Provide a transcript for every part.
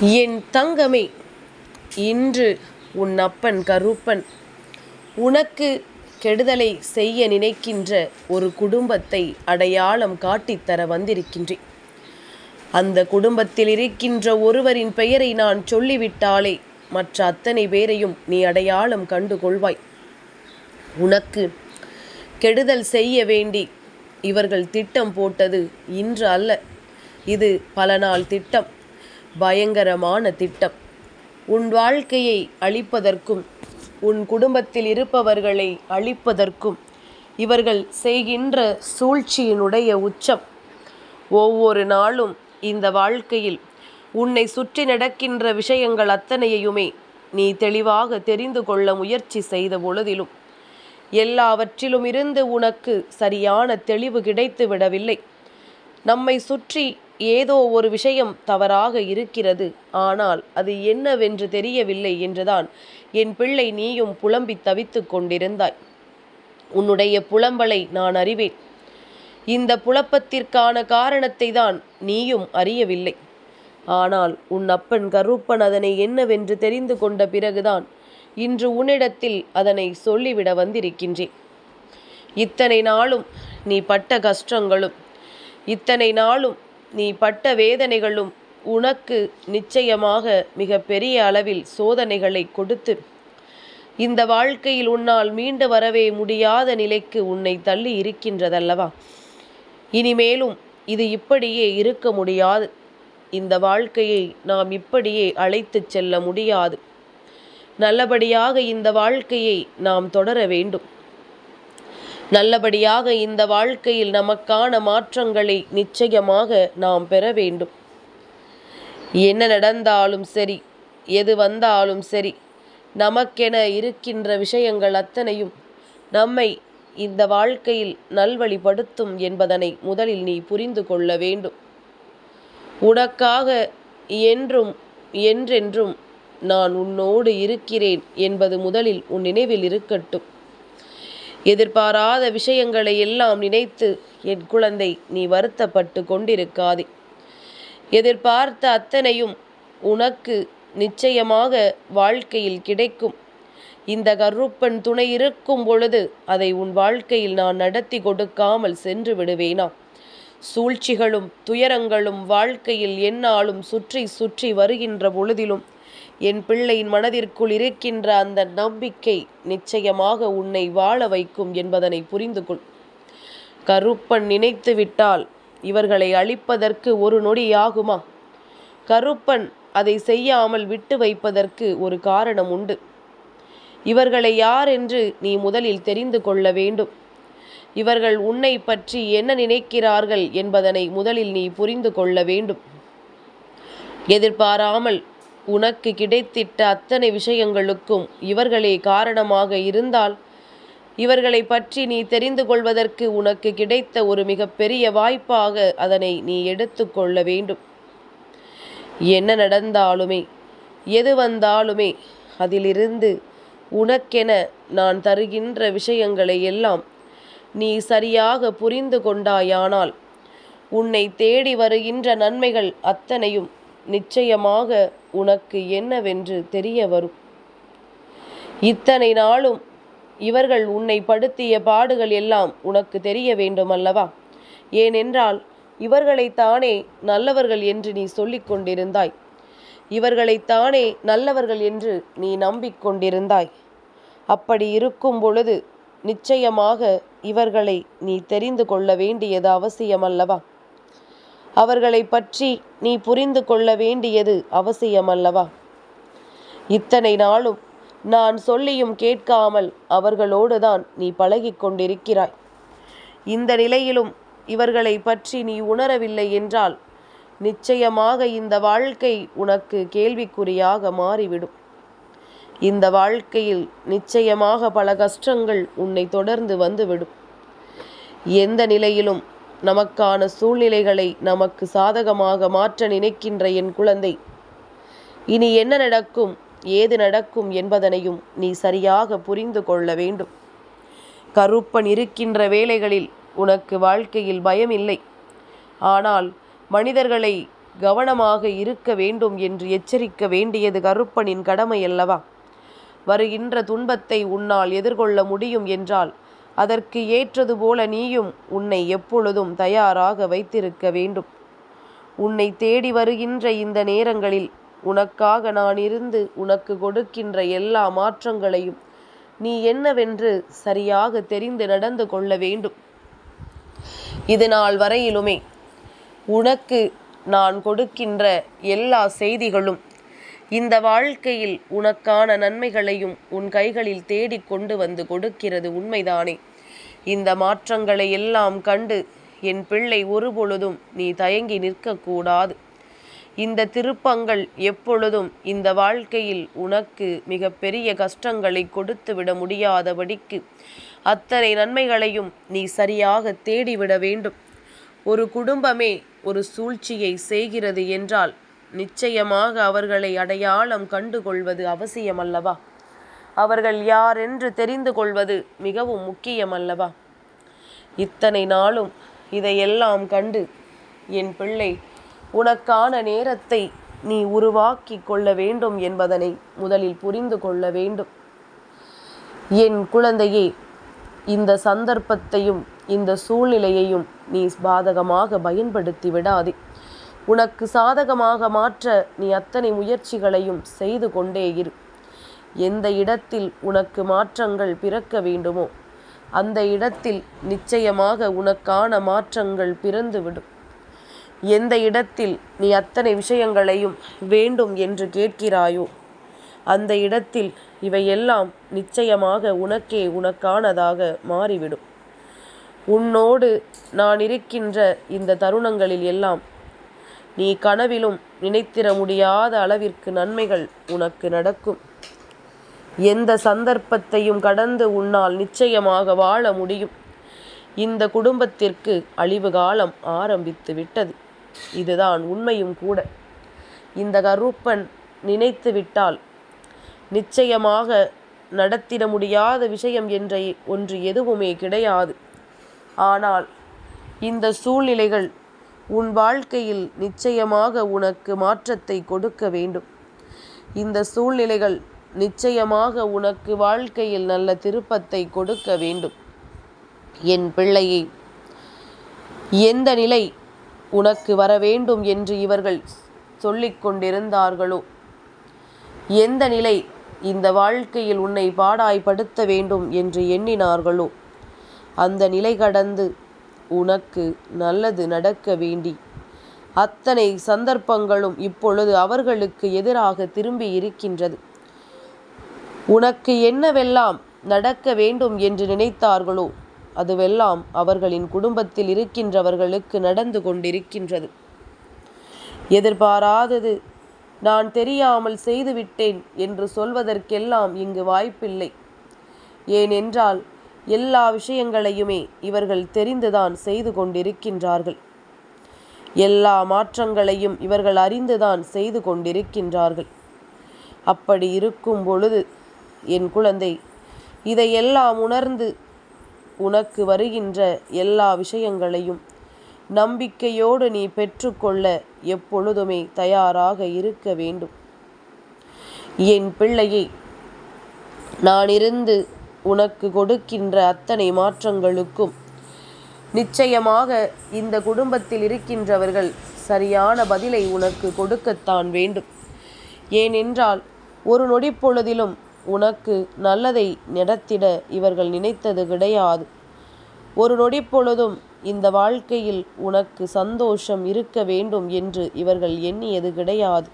என் தங்கமே இன்று உன் அப்பன் கருப்பன் உனக்கு கெடுதலை செய்ய நினைக்கின்ற ஒரு குடும்பத்தை அடையாளம் காட்டித்தர வந்திருக்கின்றேன். அந்த குடும்பத்தில் இருக்கின்ற ஒருவரின் பெயரை நான் சொல்லிவிட்டாலே மற்ற அத்தனை பேரையும் நீ அடையாளம் கண்டு கொள்வாய். உனக்கு கெடுதல் செய்ய வேண்டி இவர்கள் திட்டம் போட்டது இன்று அல்ல இது பல நாள் திட்டம். பயங்கரமான திட்டம். உன் வாழ்க்கையை அழிப்பதற்கும் உன் குடும்பத்தில் இருப்பவர்களை அழிப்பதற்கும் இவர்கள் செய்கின்ற சூழ்ச்சியினுடைய உச்சம். ஒவ்வொரு நாளும் இந்த வாழ்க்கையில் உன்னை சுற்றி நடக்கின்ற விஷயங்கள் அத்தனையுமே நீ தெளிவாக தெரிந்து கொள்ள முயற்சி செய்த பொழுதிலும் எல்லாவற்றிலும் இருந்து உனக்கு சரியான தெளிவு கிடைத்து விடவில்லை நம்மை சுற்றி ஏதோ ஒரு விஷயம் தவறாக இருக்கிறது. ஆனால் அது என்னவென்று தெரியவில்லை என்றுதான் என் பிள்ளை நீயும் புலம்பி தவித்து கொண்டிருந்தாய். உன்னுடைய புலம்பலை நான் அறிவேன். இந்த புலப்பத்திற்கான காரணத்தை தான் நீயும் அறியவில்லை. ஆனால் உன் அப்பன் கருப்பன் அதனை என்னவென்று தெரிந்து கொண்ட பிறகுதான் இன்று உன்னிடத்தில் அதனை சொல்லிவிட வந்திருக்கின்றேன். இத்தனை நாளும் நீ பட்ட கஷ்டங்களும் இத்தனை நாளும் நீ பட்ட வேதனைகளும் உனக்கு நிச்சயமாக மிக பெரிய அளவில் சோதனைகளை கொடுத்து இந்த வாழ்க்கையில் உன்னால் மீண்டு வரவே முடியாத நிலைக்கு உன்னை தள்ளி இருக்கின்றதல்லவா? இனிமேலும் இது இப்படியே இருக்க முடியாது. இந்த வாழ்க்கையை நாம் இப்படியே அழைத்துச் செல்ல முடியாது. நல்லபடியாக இந்த வாழ்க்கையை நாம் தொடர வேண்டும். நல்லபடியாக இந்த வாழ்க்கையில் நமக்கான மாற்றங்களை நிச்சயமாக நாம் பெற வேண்டும். என்ன நடந்தாலும் சரி எது வந்தாலும் சரி நமக்கென இருக்கின்ற விஷயங்கள் அத்தனையும் நம்மை இந்த வாழ்க்கையில் நல்வழிப்படுத்தும் என்பதனை முதலில் நீ புரிந்து கொள்ள வேண்டும். உனக்காக என்றும் என்றென்றும் நான் உன்னோடு இருக்கிறேன் என்பது முதலில் உன் நினைவில் இருக்கட்டும். எதிர்பாராத விஷயங்களை எல்லாம் நினைத்து என் குழந்தை நீ வருத்தப்பட்டு கொண்டிருக்காதே. எதிர்பார்த்த அத்தனையும் உனக்கு நிச்சயமாக வாழ்க்கையில் கிடைக்கும். இந்த கருப்பன் துணை இருக்கும் பொழுது அதை உன் வாழ்க்கையில் நான் நடத்தி கொடுக்காமல் சென்று விடுவேனா? சூழ்ச்சிகளும் துயரங்களும் வாழ்க்கையில் என்னாலும் சுற்றி சுற்றி வருகின்ற பொழுதிலும் என் பிள்ளையின் மனதிற்குள் இருக்கின்ற அந்த நம்பிக்கை நிச்சயமாக உன்னை வாழ வைக்கும் என்பதனை புரிந்து கொள். கருப்பன் நினைத்து விட்டால் இவர்களை அழிப்பதற்கு ஒரு நொடியாகுமா கருப்பன் அதை செய்யாமல் விட்டு வைப்பதற்கு ஒரு காரணம் உண்டு. இவர்களை யார் என்று நீ முதலில் தெரிந்து கொள்ள வேண்டும். இவர்கள் உன்னை பற்றி என்ன நினைக்கிறார்கள் என்பதனை முதலில் நீ புரிந்து கொள்ள வேண்டும். எதிர்பாராமல் உனக்கு கிடைத்திட்ட அத்தனை விஷயங்களுக்கும் இவர்களே காரணமாக இருந்தால் இவர்களை பற்றி நீ தெரிந்து கொள்வதற்கு உனக்கு கிடைத்த ஒரு மிகப்பெரிய வாய்ப்பாக அதனை நீ எடுத்துக்கொள்ள வேண்டும். என்ன நடந்தாலுமே எது வந்தாலுமே அதிலிருந்து உனக்கென நான் தருகின்ற விஷயங்களை எல்லாம் நீ சரியாக புரிந்து கொண்டாயானால் உன்னை தேடி வருகின்ற நன்மைகள் அத்தனையும் நிச்சயமாக உனக்கு என்னவென்று தெரிய வரும். இத்தனை நாளும் இவர்கள் உன்னை படுத்திய பாடுகள் எல்லாம் உனக்கு தெரிய வேண்டும் அல்லவா? ஏனென்றால் இவர்களைத்தானே நல்லவர்கள் என்று நீ சொல்லிக் கொண்டிருந்தாய். இவர்களைத்தானே நல்லவர்கள் என்று நீ நம்பிக்கொண்டிருந்தாய் அப்படி இருக்கும் பொழுது நிச்சயமாக இவர்களை நீ தெரிந்து கொள்ள வேண்டியது அவசியமல்லவா அவர்களை பற்றி நீ புரிந்து கொள்ள வேண்டியது அவசியமல்லவா? இத்தனை நாளும் நான் சொல்லியும் கேட்காமல் அவர்களோடு தான் நீ பழகிக் கொண்டிருக்கிறாய். இந்த நிலையிலும் இவர்களை பற்றி நீ உணரவில்லை என்றால் நிச்சயமாக இந்த வாழ்க்கை உனக்கு கேள்விக்குறியாக மாறிவிடும். இந்த வாழ்க்கையில் நிச்சயமாக பல கஷ்டங்கள் உன்னை தொடர்ந்து வந்துவிடும். எந்த நிலையிலும் நமக்கான சூழ்நிலைகளை நமக்கு சாதகமாக மாற்ற நினைக்கின்ற என் குழந்தை. இனி என்ன நடக்கும் ஏது நடக்கும் என்பதனையும் நீ சரியாக புரிந்து கொள்ள வேண்டும். கருப்பன் இருக்கின்ற வேளைகளில் உனக்கு வாழ்க்கையில் பயம் இல்லை ஆனால் மனிதர்களை கவனமாக இருக்க வேண்டும் என்று எச்சரிக்க வேண்டியது கருப்பனின் கடமையல்லவா வருகின்ற துன்பத்தை உன்னால் எதிர்கொள்ள முடியும் என்றால் அதற்கு ஏற்றது போல நீயும் உன்னை எப்பொழுதும் தயாராக வைத்திருக்க வேண்டும். உன்னை தேடி வருகின்ற இந்த நேரங்களில் உனக்காக நான் இருந்து உனக்கு கொடுக்கின்ற எல்லா மாற்றங்களையும் நீ என்னவென்று சரியாக தெரிந்து நடந்து கொள்ள வேண்டும். இது நாள் வரையிலுமே உனக்கு நான் கொடுக்கின்ற எல்லா செய்திகளும் இந்த வாழ்க்கையில் உனக்கான நன்மைகளையும் உன் கைகளில் தேடிக் கொண்டு வந்து கொடுக்கிறது உண்மைதானே. இந்த மாற்றங்களை எல்லாம் கண்டு என் பிள்ளை ஒருபொழுதும் நீ தயங்கி நிற்கக்கூடாது. இந்த திருப்பங்கள் எப்பொழுதும் இந்த வாழ்க்கையில் உனக்கு மிக பெரிய கஷ்டங்களை கொடுத்து விட முடியாதபடிக்கு அத்தனை நன்மைகளையும் நீ சரியாக தேடிவிட வேண்டும். ஒரு குடும்பமே ஒரு சூழ்ச்சியை செய்கிறது என்றால் நிச்சயமாக அவர்களை அடையாளம் கண்டுகொள்வது அவசியமல்லவா? அவர்கள் யார் என்று தெரிந்து கொள்வது மிகவும் முக்கியமல்லவா? இத்தனை நாளும் இதையெல்லாம் கண்டு என் பிள்ளை உனக்கான நேரத்தை நீ உருவாக்கி கொள்ள வேண்டும் என்பதனை முதலில் புரிந்து கொள்ள வேண்டும். என் குழந்தையே இந்த சந்தர்ப்பத்தையும் இந்த சூழ்நிலையையும் நீ பாதகமாக பயன்படுத்தி விடாதே. உனக்கு சாதகமாக மாற்ற நீ அத்தனை முயற்சிகளையும் செய்து கொண்டே இரு. எந்த இடத்தில் உனக்கு மாற்றங்கள் பிறக்க வேண்டுமோ அந்த இடத்தில் நிச்சயமாக உனக்கான மாற்றங்கள் பிறந்துவிடும் எந்த இடத்தில் நீ அத்தனை விஷயங்களையும் வேண்டும் என்று கேட்கிறாயோ அந்த இடத்தில் இவையெல்லாம் நிச்சயமாக உனக்கே உனக்கானதாக மாறிவிடும். உன்னோடு நான் இருக்கின்ற இந்த தருணங்களில் எல்லாம் நீ கனவிலும் நினைத்திட முடியாத அளவிற்கு நன்மைகள் உனக்கு நடக்கும். எந்த சந்தர்ப்பத்தையும் கடந்து உன்னால் நிச்சயமாக வாழ முடியும். இந்த குடும்பத்திற்கு அழிவு காலம் ஆரம்பித்து விட்டது. இதுதான் உண்மையும் கூட. இந்த கருப்பன் நினைத்து விட்டால் நிச்சயமாக நடத்திட முடியாத விஷயம் என்ற ஒன்று எதுவுமே கிடையாது. ஆனால் இந்த சூழ்நிலைகள் உன் வாழ்க்கையில் நிச்சயமாக உனக்கு மாற்றத்தை கொடுக்க வேண்டும். இந்த சூழ்நிலைகள் நிச்சயமாக உனக்கு வாழ்க்கையில் நல்ல திருப்பத்தை கொடுக்க வேண்டும். என் பிள்ளையை எந்த நிலை உனக்கு வர வேண்டும் என்று இவர்கள் சொல்லிக் கொண்டிருந்தார்களோ? எந்த நிலை இந்த வாழ்க்கையில் உன்னை பாடாய்படுத்த வேண்டும் என்று எண்ணினார்களோ? அந்த நிலை கடந்து உனக்கு நல்லது நடக்க வேண்டி. அத்தனை சந்தர்ப்பங்களும் இப்பொழுது அவர்களுக்கு எதிராக திரும்பி இருக்கின்றது. உனக்கு என்னவெல்லாம் நடக்க வேண்டும் என்று நினைத்தார்களோ அதுவெல்லாம் அவர்களின் குடும்பத்தில் இருக்கின்றவர்களுக்கு நடந்து கொண்டிருக்கின்றது. எதிர்பாராதது நான் தெரியாமல் செய்துவிட்டேன் என்று சொல்வதற்கெல்லாம் இங்கு வாய்ப்பில்லை. ஏனென்றால் எல்லா விஷயங்களையுமே இவர்கள் தெரிந்துதான் செய்து கொண்டிருக்கின்றார்கள். எல்லா மாற்றங்களையும் இவர்கள் அறிந்துதான் செய்து கொண்டிருக்கின்றார்கள். அப்படி இருக்கும் பொழுது என் குழந்தை இதையெல்லாம் உணர்ந்து உனக்கு வருகின்ற எல்லா விஷயங்களையும் நம்பிக்கையோடு நீ பெற்றுக்கொள்ள எப்பொழுதுமே தயாராக இருக்க வேண்டும். என் பிள்ளையை நான் இருந்து உனக்கு கொடுக்கின்ற அத்தனை மாற்றங்களுக்கும். நிச்சயமாக இந்த குடும்பத்தில் இருக்கின்றவர்கள் சரியான பதிலை உனக்கு கொடுக்கத்தான் வேண்டும். ஏனென்றால் ஒரு நொடி பொழுதிலும் உனக்கு நல்லதை நடத்திட இவர்கள் நினைத்தது கிடையாது. ஒரு நொடி பொழுதும் இந்த வாழ்க்கையில் உனக்கு சந்தோஷம் இருக்க வேண்டும் என்று இவர்கள் எண்ணியது கிடையாது.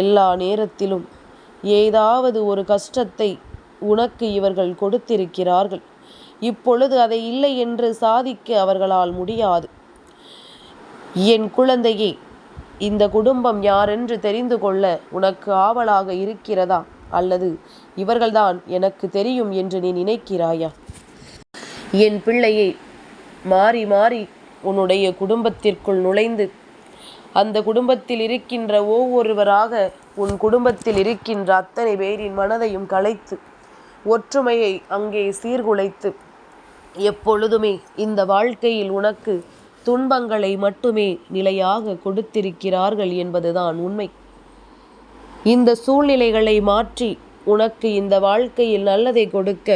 எல்லா நேரத்திலும் ஏதாவது ஒரு கஷ்டத்தை உனக்கு இவர்கள் கொடுத்திருக்கிறார்கள். இப்பொழுது அதை இல்லை என்று சாதிக்க அவர்களால் முடியாது. என் குழந்தையே இந்த குடும்பம் யாரென்று தெரிந்து கொள்ள உனக்கு ஆவலாக இருக்கிறதா? அல்லது இவர்கள்தான் எனக்கு தெரியும் என்று நீ நினைக்கிறாயா? என் பிள்ளையை மாறி மாறி உன்னுடைய குடும்பத்திற்குள் நுழைந்து அந்த குடும்பத்தில் இருக்கின்ற ஒவ்வொருவராக உன் குடும்பத்தில் இருக்கின்ற அத்தனை பேரின் மனதையும் கலைத்து ஒற்றுமையை அங்கே சீர்குலைத்து எப்பொழுதுமே இந்த வாழ்க்கையில் உனக்கு துன்பங்களை மட்டுமே நிலையாக கொடுத்திருக்கிறார்கள் என்பதுதான் உண்மை. இந்த சூழ்நிலைகளை மாற்றி உனக்கு இந்த வாழ்க்கையில் நல்லதை கொடுக்க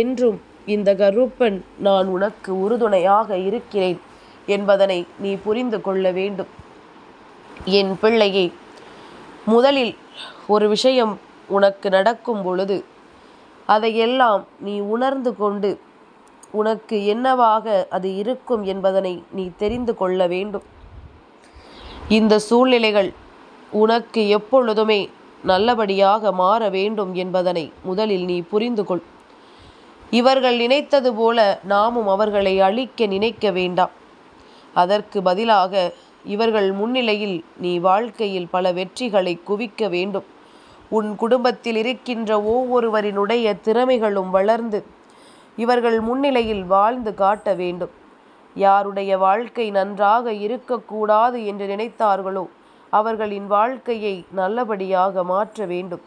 என்றும் இந்த கருப்பன் நான் உனக்கு உறுதுணையாக இருக்கிறேன் என்பதனை நீ புரிந்து கொள்ள வேண்டும். என் பிள்ளையே முதலில் ஒரு விஷயம் உனக்கு நடக்கும் பொழுது அதையெல்லாம் நீ உணர்ந்து கொண்டு உனக்கு என்னவாக அது இருக்கும் என்பதனை நீ தெரிந்து கொள்ள வேண்டும். இந்த சூழ்நிலைகள் உனக்கு எப்பொழுதுமே நல்லபடியாக மாற வேண்டும் என்பதனை முதலில் நீ புரிந்து கொள். இவர்கள் நினைத்தது போல நாமும் அவர்களை அழிக்க நினைக்க வேண்டாம். அதற்கு பதிலாக இவர்கள் முன்னிலையில் நீ வாழ்க்கையில் பல வெற்றிகளை குவிக்க வேண்டும். உன் குடும்பத்தில் இருக்கின்ற ஒவ்வொருவரினுடைய திறமைகளும் வளர்ந்து இவர்கள் முன்னிலையில் வாழ்ந்து காட்ட வேண்டும். யாருடைய வாழ்க்கை நன்றாக இருக்கக்கூடாது என்று நினைத்தார்களோ அவர்களின் வாழ்க்கையை நல்லபடியாக மாற்ற வேண்டும்.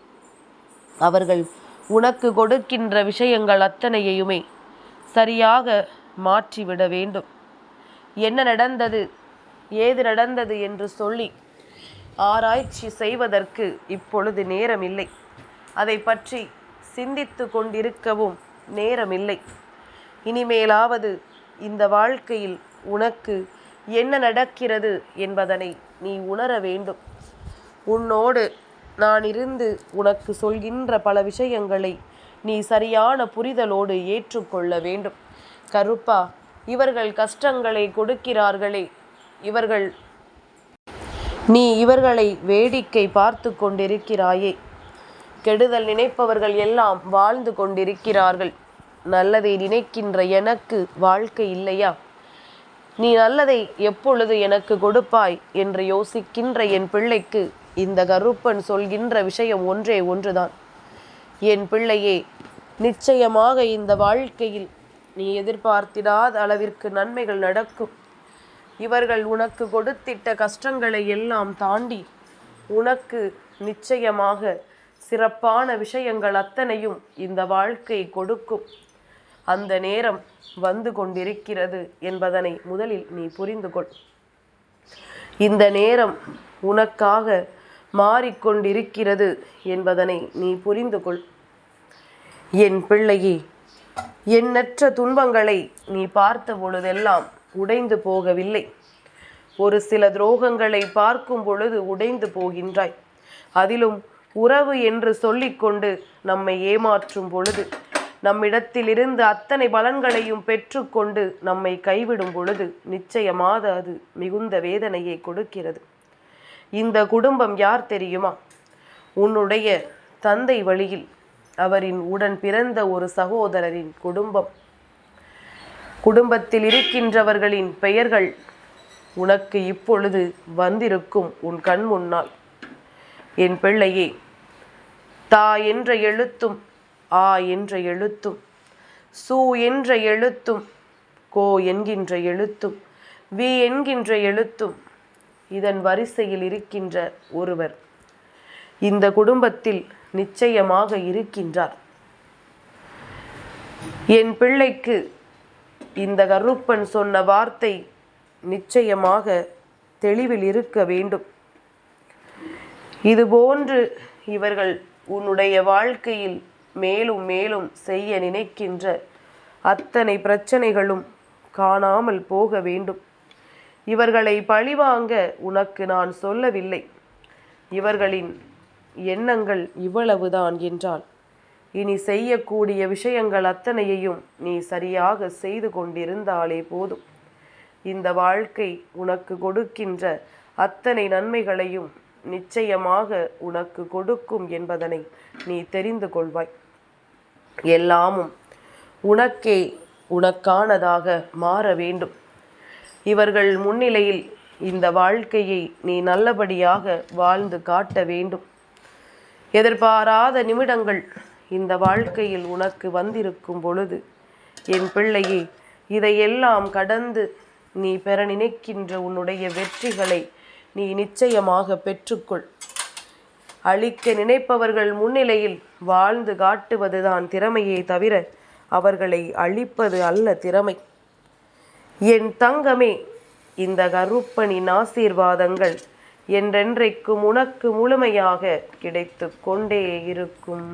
அவர்கள் உனக்கு கொடுக்கின்ற விஷயங்கள் அத்தனையுமே சரியாக மாற்றிவிட வேண்டும். என்ன நடந்தது ஏது நடந்தது என்று சொல்லி ஆராய்ச்சி செய்வதற்கு இப்பொழுது நேரமில்லை. அதை பற்றி சிந்தித்து கொண்டிருக்கவும் நேரமில்லை. இனிமேலாவது இந்த வாழ்க்கையில் உனக்கு என்ன நடக்கிறது என்பதனை நீ உணர வேண்டும். உன்னோடு நான் இருந்து உனக்கு சொல்கின்ற பல விஷயங்களை நீ சரியான புரிதலோடு ஏற்றுக்கொள்ள வேண்டும். கருப்பா இவர்கள் கஷ்டங்களை கொடுக்கிறார்களே இவர்கள் நீ இவர்களை வேடிக்கை பார்த்து கொண்டிருக்கிறாயே. கெடுதல் நினைப்பவர்கள் எல்லாம் வாழ்ந்து கொண்டிருக்கிறார்கள். நல்லதை நினைக்கின்ற எனக்கு வாழ்க்கை இல்லையா? நீ நல்லதை எப்பொழுது எனக்கு கொடுப்பாய்? என்று யோசிக்கின்ற என் பிள்ளைக்கு இந்த கருப்பன் சொல்கின்ற விஷயம் ஒன்றே ஒன்றுதான். என் பிள்ளையே நிச்சயமாக இந்த வாழ்க்கையில் நீ எதிர்பார்த்திடாத அளவிற்கு நன்மைகள் நடக்கும். இவர்கள் உனக்கு கொடுத்திட்ட கஷ்டங்களை எல்லாம் தாண்டி உனக்கு நிச்சயமாக சிறப்பான விஷயங்கள் அத்தனையும் இந்த வாழ்க்கை கொடுக்கும். அந்த நேரம் வந்து கொண்டிருக்கிறது என்பதனை முதலில் நீ புரிந்து கொள். இந்த நேரம் உனக்காக மாறிக்கொண்டிருக்கிறது என்பதனை நீ புரிந்து கொள். என் பிள்ளையே எண்ணற்ற துன்பங்களை நீ பார்த்த பொழுதெல்லாம் உடைந்து போகவில்லை. ஒரு சில துரோகங்களை பார்க்கும் பொழுது உடைந்து போகின்றாய். அதிலும் உறவு என்று சொல்லிக்கொண்டு நம்மை ஏமாற்றும் பொழுது நம்மிடத்திலிருந்து அத்தனை பலன்களையும் பெற்றுக்கொண்டு நம்மை கைவிடும் பொழுது நிச்சயமாக அது மிகுந்த வேதனையை கொடுக்கிறது. இந்த குடும்பம் யார் தெரியுமா? உன்னுடைய தந்தை வழியில் அவரின் உடன் பிறந்த ஒரு சகோதரரின் குடும்பம். குடும்பத்தில் இருக்கின்றவர்களின் பெயர்கள் உனக்கு இப்பொழுது வந்திருக்கும் உன் கண் முன்னால். என் பிள்ளையே தா என்ற எழுத்தும் ஆ என்ற எழுத்தும் சு என்ற எழுத்தும் கோ என்கின்ற எழுத்தும் வி என்கின்ற எழுத்தும் இதன் வரிசையில் இருக்கின்ற ஒருவர் இந்த குடும்பத்தில் நிச்சயமாக இருக்கின்றார். என் பிள்ளைக்கு இந்த கருப்பன் சொன்ன வார்த்தை நிச்சயமாக தெளிவில் இருக்க வேண்டும். இதுபோன்று இவர்கள் உன்னுடைய வாழ்க்கையில் மேலும் மேலும் செய்ய நினைக்கின்ற அத்தனை பிரச்சனைகளும் காணாமல் போக வேண்டும். இவர்களை பழிவாங்க உனக்கு நான் சொல்லவில்லை. இவர்களின் எண்ணங்கள் இவ்வளவுதான் என்றால் இனி செய்யக்கூடிய விஷயங்கள் அத்தனையையும் நீ சரியாக செய்து கொண்டிருந்தாலே போதும். இந்த வாழ்க்கை உனக்கு கொடுக்கின்ற அத்தனை நன்மைகளையும் நிச்சயமாக உனக்கு கொடுக்கும் என்பதனை நீ தெரிந்து கொள்வாய். எல்லாமும் உனக்கே உனக்கானதாக மாற வேண்டும். இவர்கள் முன்னிலையில் இந்த வாழ்க்கையை நீ நல்லபடியாக வாழ்ந்து காட்ட வேண்டும். எதிர்பாராத நிமிடங்கள் இந்த வாழ்க்கையில் உனக்கு வந்திருக்கும் பொழுது என் பிள்ளையே இதையெல்லாம் கடந்து நீ பெற நினைக்கின்ற உன்னுடைய வெற்றிகளை நீ நிச்சயமாக பெற்றுக்கொள். அழிக்க நினைப்பவர்கள் முன்னிலையில் வாழ்ந்து காட்டுவதுதான் திறமையே தவிர அவர்களை அழிப்பது அல்ல திறமை. என் தங்கமே இந்த கருப்பனின் ஆசீர்வாதங்கள் என்றென்றைக்கும் உனக்கு முழுமையாக கிடைத்து கொண்டே இருக்கும்.